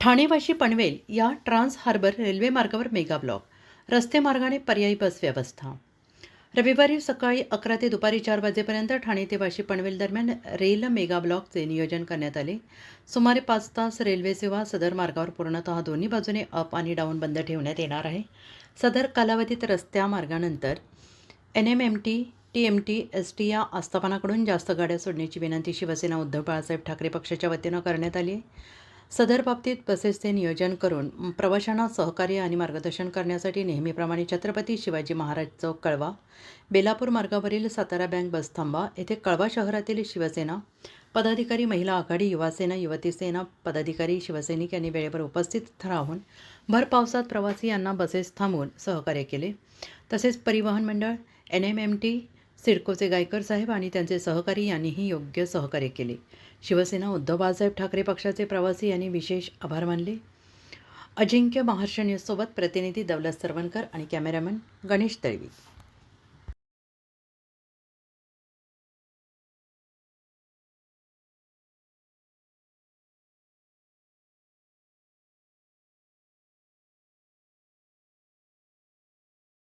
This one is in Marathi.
ठाणेवाशी पनवेल या ट्रान्स हार्बर रेल्वे मार्गावर मेगा ब्लॉक. रस्ते मार्गाने पर्यायी बस व्यवस्था. रविवारी सकाळी अकरा ते दुपारी चार वाजेपर्यंत ठाणे ते वाशी पनवेल दरम्यान रेल मेगा ब्लॉकचे नियोजन करण्यात आले. सुमारे पाच तास रेल्वे सेवा सदर मार्गावर पूर्णतः दोन्ही बाजूने अप आणि डाऊन बंद ठेवण्यात येणार आहे. सदर कालावधीत रस्त्या मार्गानंतर N M M T T M T S T या आस्थापनाकडून जास्त गाड्या सोडण्याची विनंती शिवसेना उद्धव बाळासाहेब ठाकरे पक्षाच्या वतीनं करण्यात आली आहे. सदर बाबतीत बसेसचे नियोजन करून प्रवाशांना सहकार्य आणि मार्गदर्शन करण्यासाठी नेहमीप्रमाणे छत्रपती शिवाजी महाराज चौक कळवा बेलापूर मार्गावरील सातारा बँक बसथांबा येथे कळवा शहरातील शिवसेना पदाधिकारी महिला आघाडी युवासेना युवती सेना पदाधिकारी शिवसैनिक यांनी वेळेवर उपस्थित राहून भर पावसात प्रवासी यांना बसेस थांबवून सहकार्य केले. तसेच परिवहन मंडळ एन एम एम टी सिडकोचे गायकर साहेब आणि त्यांचे सहकारी यांनीही योग्य सहकार्य केले. शिवसेना उद्धव बाळासाहेब ठाकरे पक्षाचे प्रवासी यांनी विशेष आभार मानले. अजिंक्य महाराष्ट्र न्यूजसोबत प्रतिनिधी दौलत सरवणकर आणि कॅमेरामन गणेश तळवी.